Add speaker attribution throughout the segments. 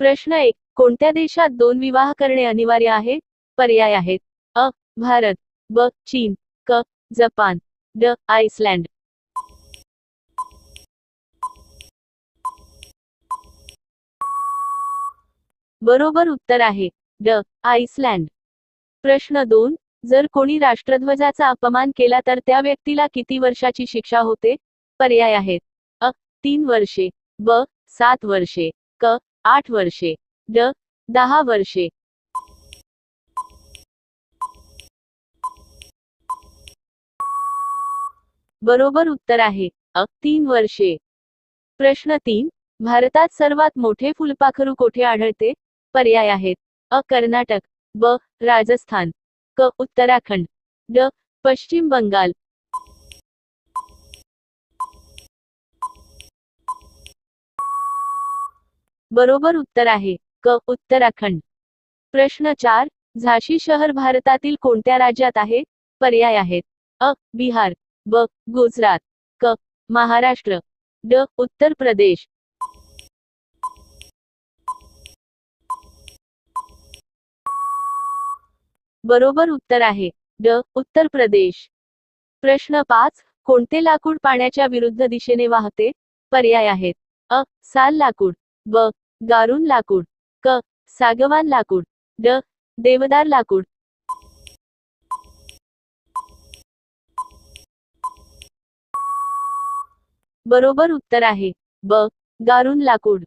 Speaker 1: प्रश्न एक कोणत्या देशात दोन विवाह करणे अनिवार्य आहे? पर्याय आहेत. अ भारत ब चीन क जपान ड आइसलँड. बरोबर उत्तर आहे ड आइसलँड. प्रश्न दोन जर कोणी राष्ट्रध्वजाचा अपमान केला तर त्या व्यक्तीला किती वर्षाची शिक्षा होते? पर्याय आहेत. अ तीन वर्षे ब सात वर्षे क आठ वर्षे. ड. दहा वर्षे. बरोबर उत्तर आहे. अ. तीन वर्षे. प्रश्न तीन. भारतात सर्वात मोठे फुलपाखरू कोठे आढळते? पर्याय आहेत. अ. कर्नाटक. ब. राजस्थान. क. उत्तराखंड. ड. पश्चिम बंगाल. बरोबर उत्तर आहे. क. उत्तराखंड. प्रश्न चार. झाशी शहर भारतातील कोणत्या राज्यात आहे? पर्याय आहेत. अ. बिहार. ब. गुजरात. क. महाराष्ट्र. ड. उत्तर प्रदेश. बरोबर उत्तर आहे. ड. उत्तर प्रदेश. प्रश्न पाच. कोणते लाकूड पाण्याच्या विरुद्ध दिशेने वाहते? पर्याय आहेत. अ. साल लाकूड. ब. गारून लाकूड. क. सागवान लाकूड. ड. देवदार लाकूड. बरोबर उत्तर आहे. ब. गारून लाकूड.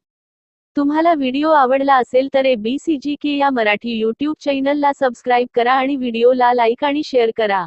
Speaker 1: तुम्हाला व्हिडिओ आवडला असेल तर ए बी सी जी के या मराठी यूट्यूब चॅनलला सबस्क्राईब करा आणि व्हिडिओला लाईक आणि शेअर करा.